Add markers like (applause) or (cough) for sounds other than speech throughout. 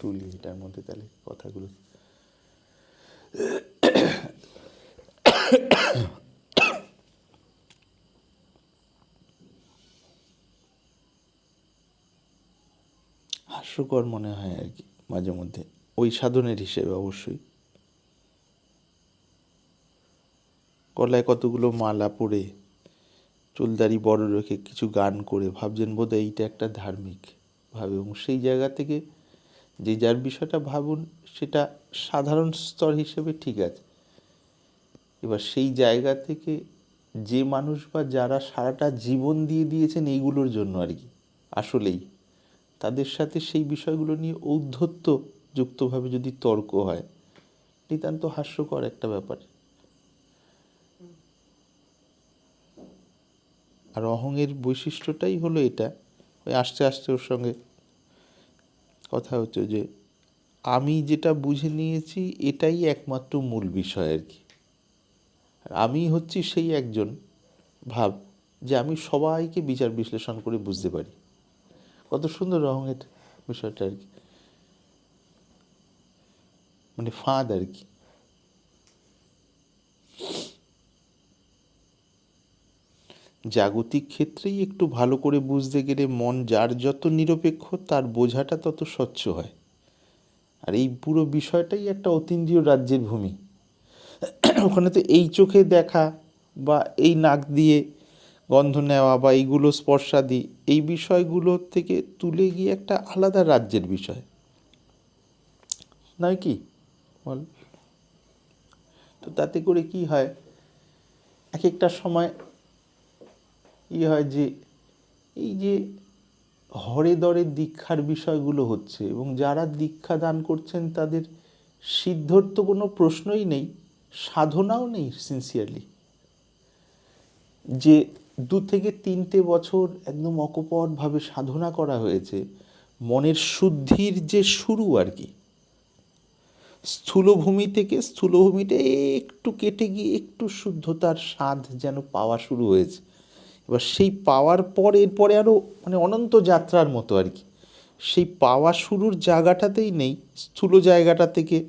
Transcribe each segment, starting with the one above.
তুলি এটার মধ্যে তাহলে কথাগুলো। হাস্যকর মনে হয় আর কি, মাঝে মধ্যে। ওই সাধনের হিসেবে অবশ্যই। গলায় কতগুলো মালা পরে চুলদারি বড় রেখে কিছু গান করে ভাবছেন বোধহয় এইটা একটা ধার্মিক ভাবে এবং সেই জায়গা থেকে যে যার বিষয়টা ভাবুন, সেটা সাধারণ স্তর হিসেবে ঠিক আছে। এবার সেই জায়গা থেকে যে মানুষ বা যারা সারাটা জীবন দিয়ে দিয়েছেন এইগুলোর জন্য আর কি, আসলেই। তাদের সাথে সেই বিষয়গুলো নিয়ে ঔদ্ধত্য যুক্তভাবে যদি তর্ক হয়, নিতান্ত হাস্যকর একটা ব্যাপার। আর অহংয়ের বৈশিষ্ট্যটাই হলো এটা, ওই আস্তে আস্তে ওর সঙ্গে কথা হচ্ছে যে, আমি যেটা বুঝে নিয়েছি এটাই একমাত্র মূল বিষয় আর কি। আমি হচ্ছি সেই একজন ভাব যে আমি সবাইকে বিচার বিশ্লেষণ করে বুঝতে পারি। কত সুন্দর রঙের বিষয়টা আর কি। মানে ফাঁদ আর কি। জাগতিক ক্ষেত্রেই একটু ভালো করে বুঝতে গেলে মন যার যত নিরপেক্ষ, তার বোঝাটা তত স্বচ্ছ হয়। আর এই পুরো বিষয়টাই একটা অতীন্দ্রিয় রাজ্যের ভূমি। ওখানে তো এই চোখে দেখা বা এই নাক দিয়ে গন্ধ নেওয়া বা এইগুলো স্পর্শাদি এই বিষয়গুলো থেকে তুলে গিয়ে একটা আলাদা রাজ্যের বিষয়। নয় কি? বল। তো তাতে করে কি হয়? এক একটা সময় ই হয় যে এই যে হরে দরে দীক্ষার বিষয়গুলো হচ্ছে এবং যারা দীক্ষা দান করছেন তাদের সিদ্ধর তো কোনো প্রশ্নই নেই, সাধনাও নেই সিনসিয়ারলি যে দু থেকে তিনটে বছর একদম অকপটভাবে সাধনা করা হয়েছে, মনের শুদ্ধির যে শুরু আর কি। স্থূলভূমি থেকে স্থূলভূমিটা একটু কেটে গিয়ে একটু শুদ্ধতার স্বাদ যেন পাওয়া শুরু হয়েছে। এবার সেই পাওয়ার পর এরপরে আরও মানে অনন্ত যাত্রার মতো আর কি। সেই পাওয়া শুরুর জায়গাটাতেই নেই, স্থূল জায়গাটা থেকে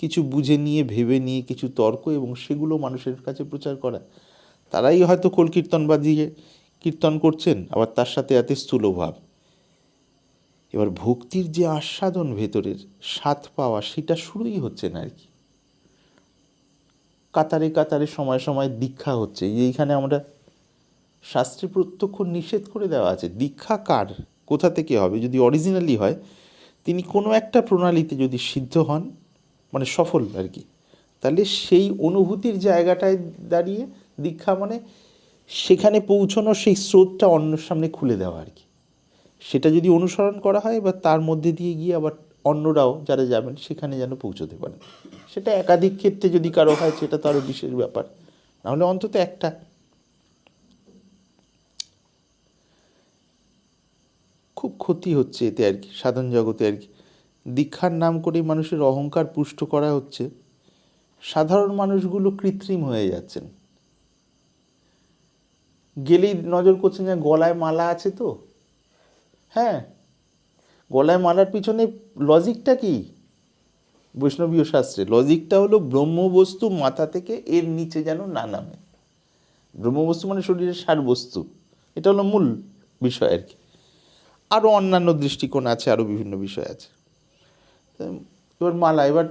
কিছু বুঝে নিয়ে, ভেবে নিয়ে কিছু তর্ক এবং সেগুলো মানুষের কাছে প্রচার করা। তারাই হয়তো কোল কীর্তন বাজিয়ে কীর্তন করছেন, আবার তার সাথে এতে স্থূল ভাব। এবার ভক্তির যে আস্বাদন ভেতরের স্বাদ পাওয়া, সেটা শুরুই হচ্ছে না আর কি। কাতারে কাতারে সময় সময় দীক্ষা হচ্ছে। এইখানে আমরা শাস্ত্রে প্রত্যক্ষ নিষেধ করে দেওয়া আছে, দীক্ষা কার? কোথা থেকে হবে? যদি অরিজিনালি হয়, তিনি কোনো একটা প্রণালীতে যদি সিদ্ধ হন মানে সফল আর কি, তাহলে সেই অনুভূতির জায়গাটায় দাঁড়িয়ে দীক্ষা মানে সেখানে পৌঁছানো সেই স্রোতটা অন্যর সামনে খুলে দেওয়া আর কি। সেটা যদি অনুসরণ করা হয়, বা তার মধ্যে দিয়ে গিয়ে আবার অন্যরাও যারা যাবেন, সেখানে যেন পৌঁছতে পারেন। সেটা একাধিক ক্ষেত্রে যদি কারও হয়, সেটা তো আরও বিশেষ ব্যাপার। নাহলে অন্তত একটা খুব ক্ষতি হচ্ছে এতে আর কি, সাধন জগতে আর কি। দীক্ষার নাম করে মানুষের অহংকার পুষ্ট করা হচ্ছে। সাধারণ মানুষগুলো কৃত্রিম হয়ে যাচ্ছেন। গেলেই নজর করছেন যে গলায় মালা আছে তো। হ্যাঁ গলায় মালার পিছনে লজিকটা কি? বৈষ্ণবীয় শাস্ত্রে লজিকটা হলো ব্রহ্মবস্তু মাথা থেকে এর নিচে যেন না নামে। ব্রহ্মবস্তু মানে শরীরের সার বস্তু এটা হলো মূল বিষয় আর কি। আরও অন্যান্য দৃষ্টিকোণ আছে আরও বিভিন্ন বিষয় আছে। এবার মালা এবার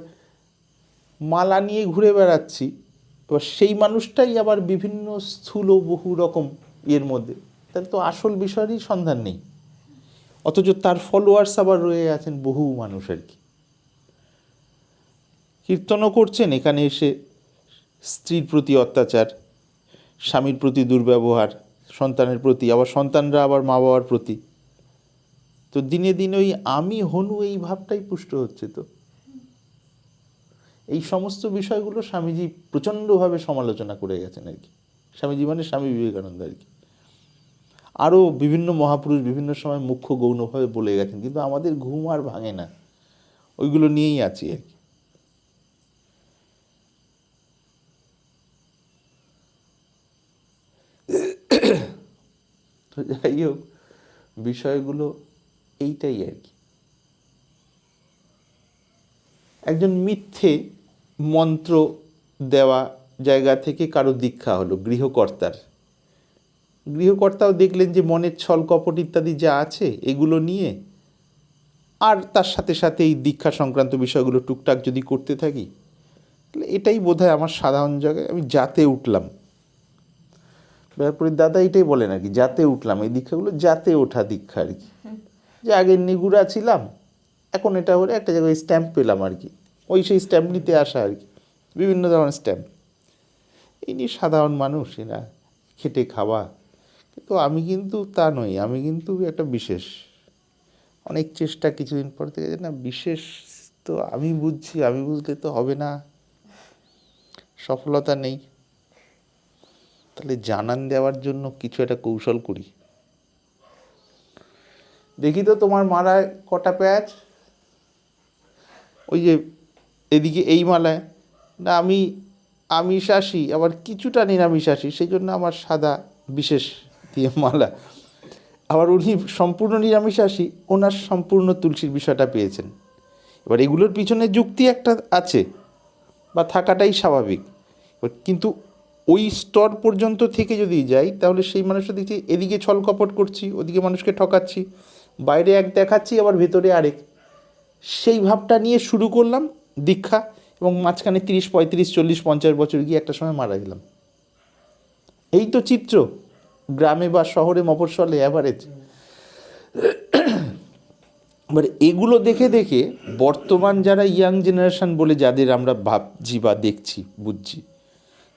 মালা নিয়ে ঘুরে বেড়াচ্ছি, এবার সেই মানুষটাই আবার বিভিন্ন স্থূল বহু রকম ইয়ের মধ্যে। তাহলে তো আসল বিষয়েরই সন্ধান নেই। অথচ তার ফলোয়ার্স আবার রয়ে আছেন বহু মানুষ আর কি। কীর্তনও করছেন, এখানে এসে স্ত্রীর প্রতি অত্যাচার, স্বামীর প্রতি দুর্ব্যবহার, সন্তানের প্রতি, আবার সন্তানরা আবার মা বাবার প্রতি। তো দিনে দিনে ওই আমি হনু এই ভাবটাই পুষ্ট হচ্ছে তো। এই সমস্ত বিষয়গুলো স্বামীজি প্রচণ্ডভাবে সমালোচনা করে গেছেন আর কি। স্বামীজি মানে স্বামী বিবেকানন্দ আর কি। আরও বিভিন্ন মহাপুরুষ বিভিন্ন সময় মুখ্য গৌণভাবে বলে গেছেন, কিন্তু আমাদের ঘুম আর ভাঙে না। ওইগুলো নিয়েই আছি আর কি। তো যাই হোক, বিষয়গুলো এইটাই আর কি। একজন মিথ্যে মন্ত্র দেওয়া জায়গা থেকে কারও দীক্ষা হলো গৃহকর্তার। গৃহকর্তাও দেখলেন যে মনের ছল কপট ইত্যাদি যা আছে এগুলো নিয়ে। আর তার সাথে সাথে এই দীক্ষা সংক্রান্ত বিষয়গুলো টুকটাক যদি করতে থাকি, তাহলে এটাই বোধহয় আমার সাধারণ জায়গায় আমি যাতে উঠলাম। ব্যাপারে দাদা এটাই বলেন আর কি যাতে উঠলাম। এই দীক্ষাগুলো যাতে ওঠা দীক্ষা আর কি। যে আগে নিগুড়া ছিলাম, এখন এটা হলে একটা জায়গায় স্ট্যাম্প পেলাম আর কি। ওই সেই স্ট্যাম্প নিতে আসা আর কি। বিভিন্ন ধরনের স্ট্যাম্প এই নিয়ে সাধারণ মানুষ, এরা খেটে খাওয়া। কিন্তু আমি কিন্তু তা নই, আমি কিন্তু একটা বিশেষ। অনেক চেষ্টা কিছুদিন পর থেকে না, বিশেষ তো আমি বুঝছি, আমি বুঝলে তো হবে না। সফলতা নেই। তাহলে জানান দেওয়ার জন্য কিছু একটা কৌশল করি। দেখি তো তোমার মালায় কটা প্যাচ? ওই যে এদিকে এই মালায়। না, আমি আমিষাসী আবার কিছুটা নিরামিষাসী সেই জন্য আমার সাদা বিশেষ দিয়ে মালা। আবার উনি সম্পূর্ণ নিরামিষাসী ওনার সম্পূর্ণ তুলসীর বিষয়টা পেয়েছেন। এবার এগুলোর পিছনে যুক্তি একটা আছে, বা থাকাটাই স্বাভাবিক। কিন্তু ওই স্তর পর্যন্ত থেকে যদি যাই, তাহলে সেই মানুষটা দেখছি এদিকে ছল কপট করছি, ওদিকে মানুষকে ঠকাচ্ছি বাইরে এক দেখাচ্ছি, আবার ভেতরে আরেক। সেই ভাবটা নিয়ে শুরু করলাম দীক্ষা এবং মাঝখানে তিরিশ, পঁয়ত্রিশ, চল্লিশ, পঞ্চাশ বছর গিয়ে একটা সময় মারা গেলাম। এই তো চিত্র, গ্রামে বা শহরে মফস্বলে অ্যাভারেজ এবার এগুলো দেখে দেখে বর্তমান যারা ইয়াং জেনারেশান বলে যাদের আমরা ভাবছি বা দেখছি, বুঝছি,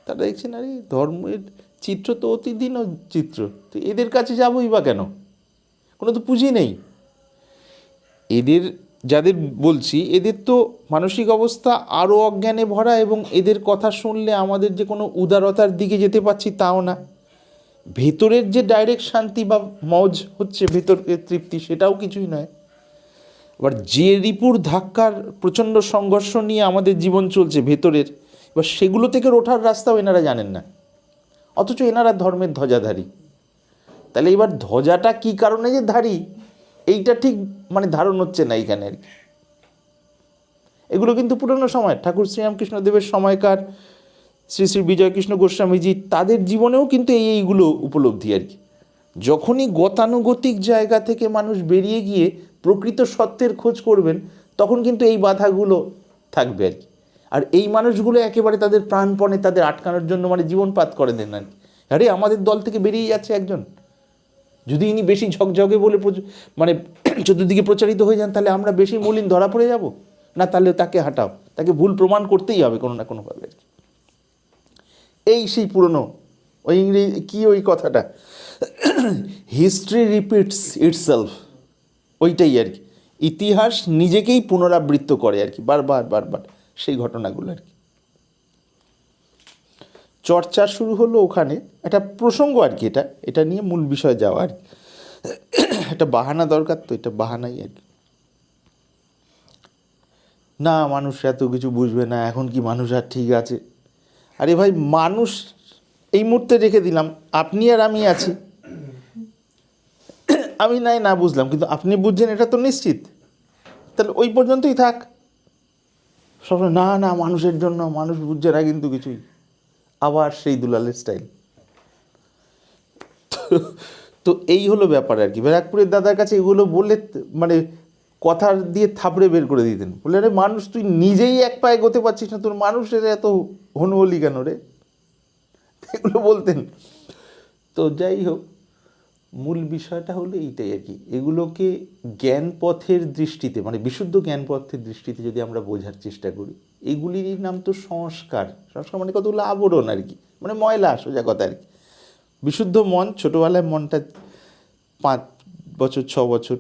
তারা দেখছেন, আরে ধর্মের চিত্র তো অতিদিনও চিত্র, তো এদের কাছে যাবোই বা কেন? কোনো তো পুঁজি নেই। এদের যাদের বলছি, এদের তো মানসিক অবস্থা আরও অজ্ঞানে ভরা এবং এদের কথা শুনলে আমাদের যে কোনো উদারতার দিকে যেতে পারছি তাও না। ভেতরের যে ডাইরেক্ট শান্তি বা মজ হচ্ছে, ভেতরকে তৃপ্তি সেটাও কিছুই নয়। এবার যে রিপুর ধাক্কার প্রচণ্ড সংঘর্ষ নিয়ে আমাদের জীবন চলছে ভেতরের, এবার সেগুলো থেকে ওঠার রাস্তাও এনারা জানেন না। অথচ এনারা ধর্মের ধ্বজাধারী। তাহলে এবার ধ্বজাটা কী কারণে যে ধারী? এইটা ঠিক মানে ধারণ হচ্ছে না এইখানে আর কি। এগুলো কিন্তু পুরনো সময়। ঠাকুর শ্রীরামকৃষ্ণদেবের সময়কার শ্রী শ্রী বিজয়কৃষ্ণ গোস্বামীজি তাদের জীবনেও কিন্তু এই এইগুলো উপলব্ধি আর কি। যখনই গতানুগতিক জায়গা থেকে মানুষ বেরিয়ে গিয়ে প্রকৃত সত্যের খোঁজ করবেন, তখন কিন্তু এই বাধাগুলো থাকবে আর কি। আর এই মানুষগুলো একেবারে তাদের প্রাণপণে তাদের আটকানোর জন্য মানে জীবনপাত করে দেন আর কি। আরে আমাদের দল থেকে বেরিয়ে যাচ্ছে একজন। যদি ইনি বেশি ঝকঝকে বলে মানে (clears throat) চতুর্দিকে প্রচারিত হয়ে যান, তাহলে আমরা বেশি মলিন ধরা পড়ে যাব? না, তাহলে তাকে হাঁটাও। তাকে ভুল প্রমাণ করতেই হবে কোনো না কোনোভাবে আর কি এই সেই পুরনো, ওই ইংরেজি, কী ওই কথাটা? হিস্ট্রি রিপিটস ইটসেলফ ওইটাই আর কি। ইতিহাস নিজেকেই পুনরাবৃত্ত করে আর কি, বারবার বারবার। সেই ঘটনাগুলো আর কি। চর্চা শুরু হলো ওখানে। একটা প্রসঙ্গ আর কি এটা। এটা নিয়ে মূল বিষয় যাওয়া আর কি। একটা বাহানা দরকার তো, এটা বাহানাই আর কি। না, মানুষ এত কিছু বুঝবে না, এখন কি মানুষ আর ঠিক আছে? আরে ভাই, মানুষ, এই মুহূর্তে রেখে দিলাম। আপনি আর আমি আছি। আমি নাই, না বুঝলাম, কিন্তু আপনি বুঝছেন, এটা তো নিশ্চিত। তাহলে ওই পর্যন্তই থাক। সব না না, মানুষের জন্য, মানুষ বুঝছে না কিন্তু কিছুই। আবার সেই দুলালের স্টাইল তো এই হলো ব্যাপার আর কি। ব্যারাকপুরের দাদার কাছে এগুলো বললে মানে কথার দিয়ে থাপড়ে বের করে দিতেন বলে আরে মানুষ, তুই নিজেই এক পায়ে গোতে পারছিস না। তোর মানুষের এত হনুহলি কেন রে? এগুলো বলতেন। তো যাই হোক মূল বিষয়টা হলো এইটাই আর কি। এগুলোকে জ্ঞান পথের দৃষ্টিতে মানে বিশুদ্ধ জ্ঞান পথের দৃষ্টিতে যদি আমরা বোঝার চেষ্টা করি, এগুলিরই নাম তো সংস্কার। সংস্কার মানে কতগুলো আবরণ আর কি মানে ময়লা, সোজা কথা আর কি। বিশুদ্ধ মন, ছোটোবেলায় মনটা পাঁচ বছর, ছ বছর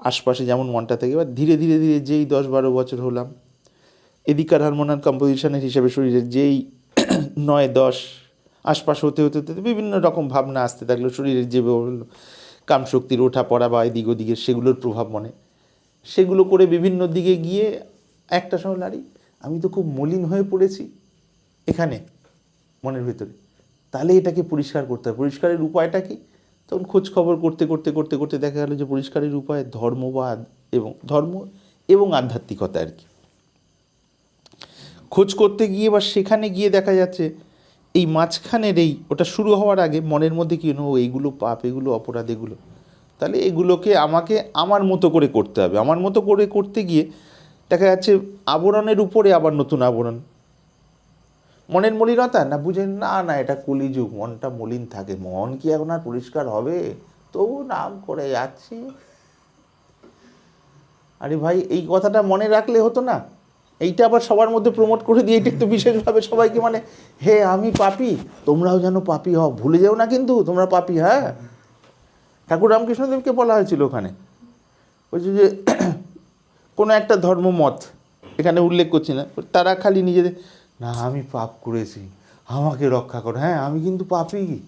আশপাশে যেমন মনটা থাকে, এবার ধীরে ধীরে ধীরে যেই দশ বারো বছর হলাম, এদিকার হারমোনাল কম্পোজিশনের হিসাবে শরীরের যেই (clears throat) নয়, দশ আশপাশ হতে হতে হতে বিভিন্ন রকম ভাবনা আসতে থাকল, শরীরের যে কামশক্তির ওঠা পড়া বা এদিক ওদিকে সেগুলোর প্রভাব মনে। সেগুলো করে বিভিন্ন দিকে গিয়ে একটা সময় লাড়ি, আমি তো খুব মলিন হয়ে পড়েছি এখানে, মনের ভেতরে। তাহলে এটাকে পরিষ্কার করতে হবে। পরিষ্কারের উপায়টা কি? তখন খোঁজ খবর করতে করতে করতে করতে দেখা গেলো যে পরিষ্কারের উপায় ধর্মবাদ এবং ধর্ম এবং আধ্যাত্মিকতা আর কি। খোঁজ করতে গিয়ে বা সেখানে গিয়ে দেখা যাচ্ছে এই মাঝখানের এই, ওটা শুরু হওয়ার আগে মনের মধ্যে কি, ও, এইগুলো পাপ, এগুলো অপরাধ, এগুলো? তাহলে এগুলোকে আমাকে আমার মতো করে করতে হবে। আমার মতো করে করতে গিয়ে দেখা যাচ্ছে আবরণের উপরে আবার নতুন আবরণ। মনের মলিনতা? না বুঝেন না না, এটা কলিযুগ, মনটা মলিন থাকে। মন কি এখন আর পরিষ্কার হবে? তবু নাম করে যাচ্ছি। আরে ভাই, এই কথাটা মনে রাখলে হতো না? এইটা আবার সবার মধ্যে প্রমোট করে দিয়ে এটা একটু বিশেষভাবে সবাইকে মানে হে আমি পাপি তোমরাও যেন পাপি হও। ভুলে যাও না কিন্তু তোমরা পাপি হ্যাঁ? ঠাকুর রামকৃষ্ণদেবকে বলা হয়েছিল ওখানে। বলছে যে (clears throat) কোনো একটা ধর্মমত এখানে উল্লেখ করছি না তারা খালি নিজেদের না আমি পাপ করেছি আমাকে রক্ষা করো। হ্যাঁ আমি কিন্তু পাপি।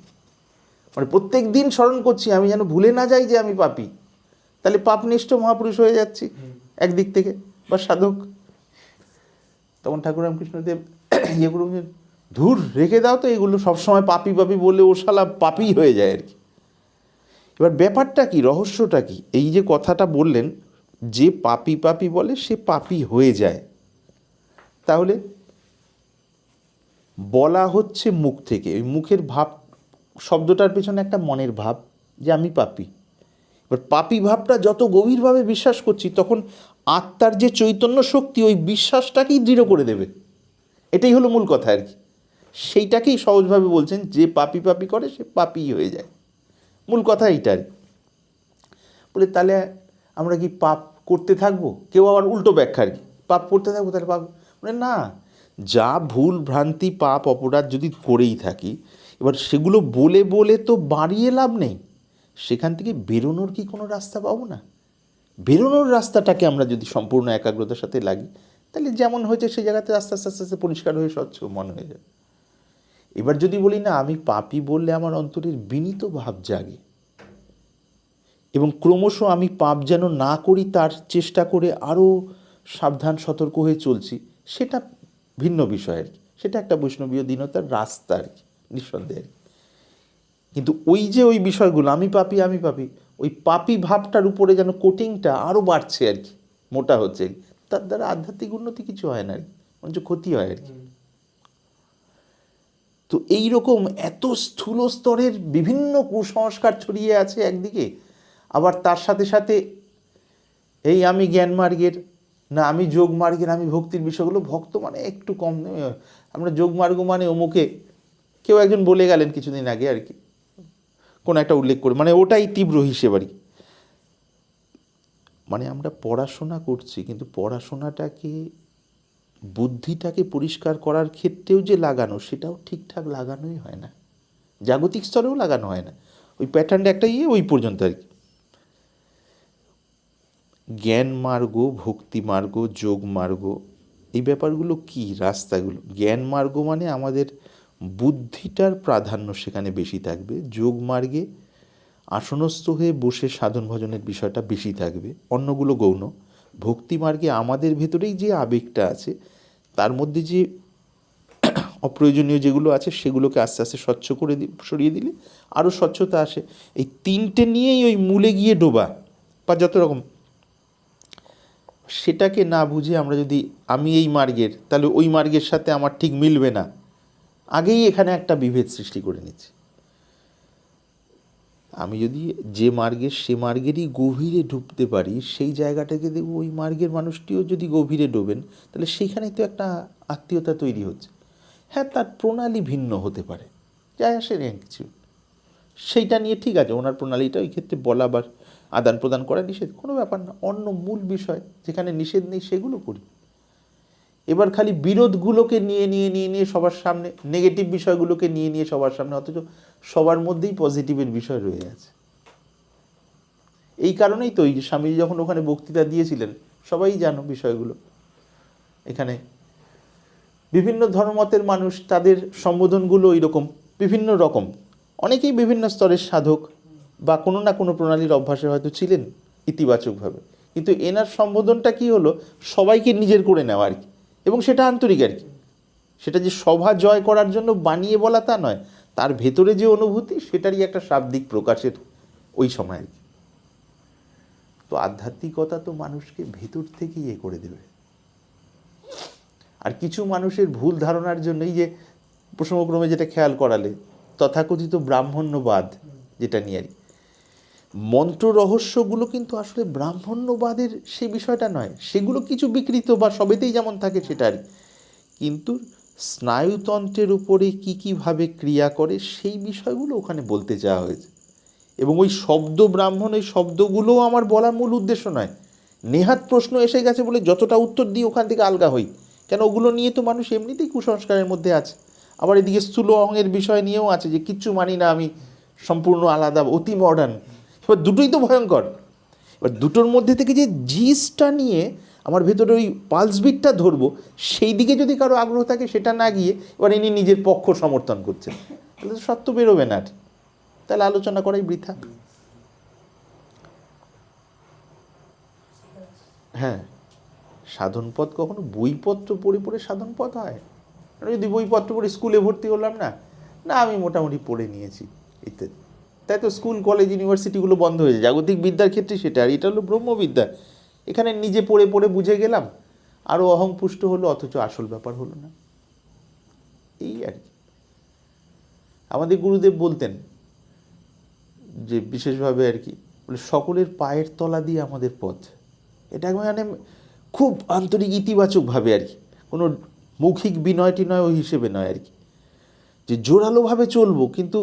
মানে প্রত্যেক দিন স্মরণ করছি আমি যেন ভুলে না যাই যে আমি পাপি। তাহলে পাপনিষ্ঠ মহাপুরুষ হয়ে যাচ্ছি একদিক থেকে বা সাধক। তখন ঠাকুর রামকৃষ্ণদেব (clears throat) ইয়ে ধুর, রেখে দাও তো এগুলো সবসময় পাপি পাপি বললে ও শালা পাপি হয়ে যায় আর কি। এবার ব্যাপারটা কি, রহস্যটা কি? এই যে কথাটা বললেন, যে পাপি পাপি বলে, সে পাপি হয়ে যায়। তাহলে বলা হচ্ছে মুখ থেকে, ওই মুখের ভাব, শব্দটার পেছনে একটা মনের ভাব যে আমি পাপি। এবার পাপি ভাবটা যত গভীরভাবে বিশ্বাস করছি, তখন আত্মার যে চৈতন্য শক্তি, ওই বিশ্বাসটাকেই দৃঢ় করে দেবে। এটাই হলো মূল কথা আর কি। সেইটাকেই সহজভাবে বলছেন, যে পাপি পাপি করে, সে পাপি হয়ে যায়। মূল কথা এইটা আর। বলে, তাহলে আমরা কি পাপ করতে থাকব? কেউ আবার উল্টো ব্যাখ্যা আর কি। পাপ করতে থাকব, তাহলে পাপ মানে না, যা ভুল, ভ্রান্তি, পাপ, অপরাধ যদি করেই থাকি, এবার সেগুলো বলে বলে তো বাড়িয়ে লাভ নেই। সেখান থেকে বেরোনোর কি কোনো রাস্তা পাবো না? বেরোনোর রাস্তাটাকে আমরা যদি সম্পূর্ণ একাগ্রতার সাথে লাগি, তাহলে যেমন হয়েছে সেই জায়গাতে আস্তে আস্তে আস্তে আস্তে পরিষ্কার হয়ে স্বচ্ছ মন হয়ে যাবে। এবার যদি বলি না, আমি পাপি বললে আমার অন্তরের বিনীত ভাব জাগে। এবং ক্রমশ আমি পাপ যেন না করি, তার চেষ্টা করে আরও সাবধান, সতর্ক হয়ে চলছি, সেটা ভিন্ন বিষয় আর কি। সেটা একটা বৈষ্ণবীয় দীনতার রাস্তা আর কি, নিঃসন্দেহে কিন্তু ওই যে ওই বিষয়গুলো, আমি পাপি আমি পাপি ওই পাপি ভাবটার উপরে যেন কোটিংটা আরও বাড়ছে আর কি মোটা হচ্ছে আর কি। তার দ্বারা আধ্যাত্মিক উন্নতি কিছু হয় না আর কি ক্ষতি হয় আর কি। তো এই রকম এত স্থূল স্তরের বিভিন্ন কুসংস্কার ছড়িয়ে আছে একদিকে আবার তার সাথে সাথে এই আমি জ্ঞান মার্গের না আমি যোগ মার্গের আমি ভক্তির বিষয়গুলো ভক্ত মানে একটু কম আমরা যোগ মার্গ মানে অমুকে কেউ একজন বলে গেলেন কিছুদিন আগে আর কি। কোনো একটা উল্লেখ করে মানে ওটাই তীব্র হিসেব আর কি মানে আমরা পড়াশোনা করছি, কিন্তু পড়াশোনাটাকে, বুদ্ধিটাকে পরিষ্কার করার ক্ষেত্রেও যে লাগানো, সেটাও ঠিকঠাক লাগানোই হয় না। জাগতিক স্তরেও লাগানো হয় না। ওই প্যাটার্নটা একটা ইয়ে ওই পর্যন্ত আর কি। জ্ঞান মার্গ, ভক্তি মার্গ, যোগ মার্গ, এই ব্যাপারগুলো কি? রাস্তাগুলো। জ্ঞান মার্গ মানে আমাদের বুদ্ধিটার প্রাধান্য সেখানে বেশি থাকবে। যোগ মার্গে আসনস্থ হয়ে বসে সাধন ভজনের বিষয়টা বেশি থাকবে। অন্যগুলো গৌণ। ভক্তি মার্গে আমাদের ভেতরেই যে আবেগটা আছে, তার মধ্যে যে অপ্রয়োজনীয় যেগুলো আছে, সেগুলোকে আস্তে আস্তে স্বচ্ছ করে সরিয়ে দিলে আরও স্বচ্ছতা আসে। এই তিনটে নিয়েই ওই মূলে গিয়ে ডোবা বা যত রকম। সেটাকে না বুঝে আমরা যদি আমি এই মার্গের, তাহলে ওই মার্গের সাথে আমার ঠিক মিলবে না। আগেই এখানে একটা বিভেদ সৃষ্টি করে নিচ্ছি। আমি যদি যে মার্গের, সে মার্গেরই গভীরে ডুবতে পারি, সেই জায়গাটাকে দেখব, ওই মার্গের মানুষটিও যদি গভীরে ডোবেন, তাহলে সেইখানেই তো একটা আত্মীয়তা তৈরি হচ্ছে। হ্যাঁ তার প্রণালী ভিন্ন হতে পারে। যায় আসে কিছু সেইটা নিয়ে ঠিক আছে, ওনার প্রণালীটা ওই ক্ষেত্রে বলা বা আদান প্রদান করা নিষেধ, কোনো ব্যাপার না। অন্য মূল বিষয়, যেখানে নিষেধ নেই, সেগুলো করি। এবার খালি বিরোধগুলোকে নিয়ে নিয়ে নিয়ে নিয়ে সবার সামনে নেগেটিভ বিষয়গুলোকে নিয়ে নিয়ে সবার সামনে, অথচ সবার মধ্যেই পজিটিভের বিষয় রয়ে আছে এই কারণেই তো এই স্বামীজি যখন ওখানে বক্তৃতা দিয়েছিলেন, সবাই জানো বিষয়গুলো। এখানে বিভিন্ন ধর্মমতের মানুষ তাদের সম্বোধনগুলো রকম বিভিন্ন রকম। অনেকেই বিভিন্ন স্তরের সাধক বা কোনো না কোনো প্রণালীর অভ্যাসে হয়তো ছিলেন ইতিবাচকভাবে। কিন্তু এনার সম্বোধনটা কি হলো? সবাইকে নিজের করে নেওয়া আর কি। এবং সেটা আন্তরিক আর কি। সেটা যে সভা জয় করার জন্য বানিয়ে বলা তা নয়, তার ভেতরে যে অনুভূতি সেটারই একটা শাব্দিক প্রকাশের ওই সময় আর কি। তো আধ্যাত্মিকতা তো মানুষকে ভেতর থেকে ইয়ে করে দেবে। আর কিছু মানুষের ভুল ধারণার জন্য এই যে প্রসঙ্গক্রমে যেটা খেয়াল করালে, তথাকথিত ব্রাহ্মণ্যবাদ যেটা নিয়ে আর কি। মন্ত্র রহস্যগুলো কিন্তু আসলে ব্রাহ্মণ্যবাদের সে বিষয়টা নয়। সেগুলো কিছু বিকৃত বা সবেতেই যেমন থাকে সেটারই কিন্তু স্নায়ুতন্ত্রের উপরে কী কীভাবে ক্রিয়া করে সেই বিষয়গুলো ওখানে বলতে চাওয়া হয়েছে। এবং ওই শব্দ ব্রাহ্মণ, ওই শব্দগুলোও আমার বলার মূল উদ্দেশ্য নয়। নেহাত প্রশ্ন এসে গেছে বলে যতটা উত্তর দিই ওখান থেকে আলগা হই। কেন ওগুলো নিয়ে তো মানুষ এমনিতেই কুসংস্কারের মধ্যে আছে। আবার এদিকে স্থূল অঙ্গের বিষয় নিয়েও আছে যে কিচ্ছু মানি না আমি সম্পূর্ণ আলাদা, অতি মডার্ন এবার দুটোই তো ভয়ঙ্কর। এবার দুটোর মধ্যে থেকে যে জিসটা নিয়ে আমার ভেতরে ওই পালস বিটটা ধরবো, সেই দিকে যদি কারও আগ্রহ থাকে সেটা না গিয়ে এবার ইনি নিজের পক্ষ সমর্থন করছেন। তাহলে তো সত্য বেরোবে না তাহলে আলোচনা করাই বৃথা। হ্যাঁ সাধন পথ কখনো বইপত্র পড়ে পড়ে সাধন পথ হয় যদি বইপত্র পড়ে স্কুলে ভর্তি হলাম না না আমি মোটামুটি পড়ে নিয়েছি, ইত্যাদি। তাই তো স্কুল, কলেজ ইউনিভার্সিটিগুলো বন্ধ হয়েছে জাগতিক বিদ্যার ক্ষেত্রে সেটা, আর এটা হলো ব্রহ্মবিদ্যা। এখানে নিজে পড়ে পড়ে বুঝে গেলাম আরও অহংপুষ্ট হলো, অথচ আসল ব্যাপার হলো না। এই আর কি। আমাদের গুরুদেব বলতেন যে বিশেষভাবে আর কি, বলে সকলের পায়ের তলা দিয়ে আমাদের পথ। এটা মানে খুব আন্তরিক ইতিবাচকভাবে আর কি, কোনো মৌখিক বিনয় টিনয় ওই হিসেবে নয় আর কি। যে জোরালোভাবে চলবো, কিন্তু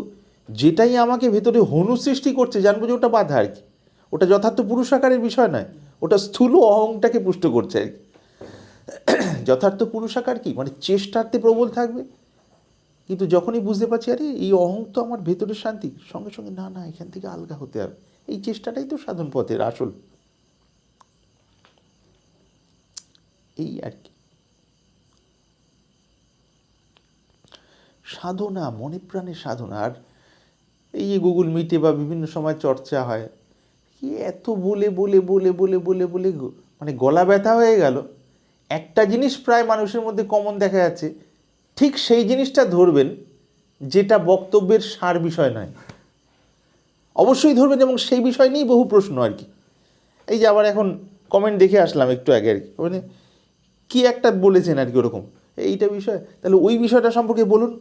যেটাই আমাকে ভেতরে হনু সৃষ্টি করছে, জানব যে ওটা বাধা আর কি। ওটা যথার্থ পুরুষ আকারের বিষয় নয়, ওটা স্থূল অহংটাকে পুষ্ট করছে আর কি। যথার্থ পুরুষ আকার কি? মানে চেষ্টার্থে প্রবল থাকবে। কিন্তু যখনই বুঝতে পারছি, আরে এই অহং তো আমার ভেতরের শান্তি, সঙ্গে সঙ্গে না না, এখান থেকে আলগা হতে হবে। এই চেষ্টাটাই তো সাধন পথের আসল। এই আর কি। সাধনা, মনে প্রাণে সাধনা। আর এই যে গুগল মিটে বা বিভিন্ন সময় চর্চা হয়, কি এত বলে বলে বলে বলে বলে বলে মানে গলা ব্যথা হয়ে গেল। একটা জিনিস প্রায় মানুষের মধ্যে কমন দেখা যাচ্ছে, ঠিক সেই জিনিসটা ধরবেন, যেটা বক্তব্যের সার বিষয় নয়। অবশ্যই ধরবেন এবং সেই বিষয় নিয়েই বহু প্রশ্ন আর কি। এই যে আবার এখন কমেন্ট দেখে আসলাম একটু আগে আর কি মানে কী একটা বলেছেন আর কি ওরকম। এইটা বিষয়, তাহলে ওই বিষয়টা সম্পর্কে বলুন।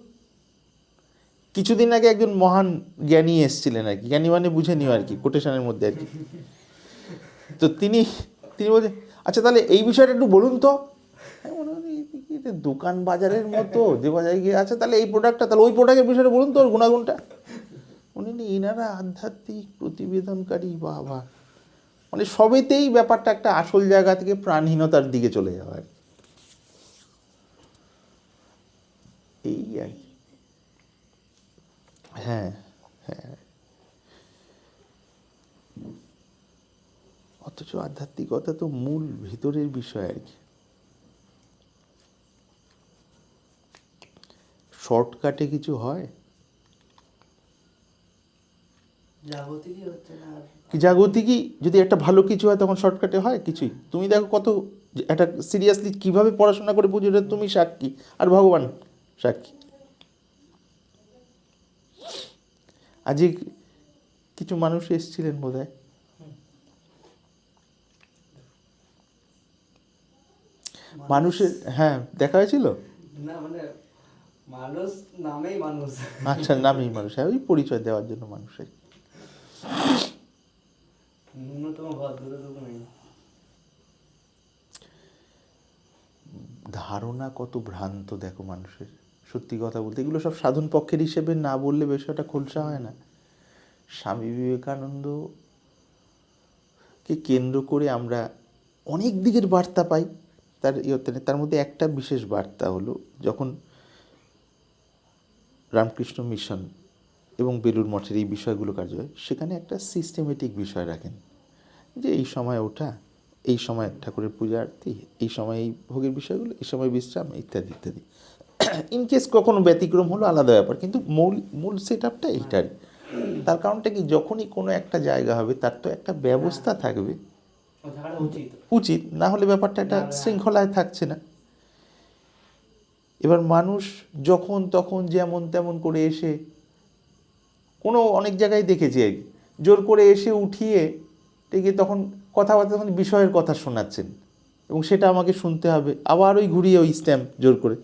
কিছুদিন আগে একজন মহান জ্ঞানী এসেছিলেন আর কি। জ্ঞানী মানে বুঝে নিও আর কি কোটেশনের মধ্যে আর কি। তো তিনি তিনি বলছেন আচ্ছা তাহলে এই বিষয়টা একটু বলুন তো। দোকান বাজারের মতো যে বাজারে গিয়ে আছে তাহলে এই প্রোডাক্টটা তাহলে ওই প্রোডাক্টের বিষয়টা বলুন তো ওর গুণাগুণটা। উনি না, এনারা আধ্যাত্মিক প্রতিবেদনকারী বাবা। মানে সবেতেই ব্যাপারটা একটা আসল জায়গা থেকে প্রাণহীনতার দিকে চলে যাওয়া আর কি। এই আর কি হ্যাঁ হ্যাঁ। অথচ আধ্যাত্মিকতা তো মূল ভিতরের বিষয় আর কি। শর্টকাটে কিছু হয়? জাগতিকই যদি একটা ভালো কিছু হয় তখন শর্টকাটে হয়? কিছুই। তুমি দেখো কত একটা সিরিয়াসলি কীভাবে পড়াশোনা করে বুঝো তুমি সাক্ষী আর ভগবান সাক্ষী। আজকে কিছু মানুষ এসেছিলেন বোধ হয় মানুষের হ্যাঁ দেখা হয়েছিল? না মানে মানুষ নামেই মানুষ। আচ্ছা নামই মানুষ। হ্যাঁ ওই পরিচয় দেওয়ার জন্য মানুষের। ন্যূনতম ভদ্রতাটুকু নেই। ধারণা কত ভ্রান্ত দেখো মানুষের। সত্যি কথা বলতে, এগুলো সব সাধন পক্ষের হিসেবে না বললে বিষয়টা খোলসা হয় না। স্বামী বিবেকানন্দ কে কেন্দ্র করে আমরা অনেক দিকের বার্তা পাই। তার ইয়েতে তার মধ্যে একটা বিশেষ বার্তা হলো, যখন রামকৃষ্ণ মিশন এবং বেলুর মঠের এই বিষয়গুলো কার্য হয়, সেখানে একটা সিস্টেমেটিক বিষয় রাখেন। যে এই সময় ওঠা, এই সময় ঠাকুরের পূজা আরতি, এই সময় এই ভোগের বিষয়গুলো, এই সময় বিশ্রাম, ইত্যাদি ইত্যাদি। (clears throat) ইন কেস কখনো ব্যতিক্রম হলো আলাদা ব্যাপার। কিন্তু মূল মূল সেট আপটা এইটার তার কারণটা কি যখনই কোনো একটা জায়গা হবে তার তো একটা ব্যবস্থা থাকবে। উচিত। না হলে ব্যাপারটা একটা। শৃঙ্খলায় থাকছে না। এবার মানুষ যখন তখন যেমন তেমন করে এসে কোনো অনেক জায়গায় দেখেছি আর কি, জোর করে এসে উঠিয়ে টেকে তখন কথাবার্তা তখন বিষয়ের কথা শোনাচ্ছেন। এবং সেটা আমাকে শুনতে হবে। আবার ওই ঘুরিয়ে ওই স্ট্যাম্প জোর করে।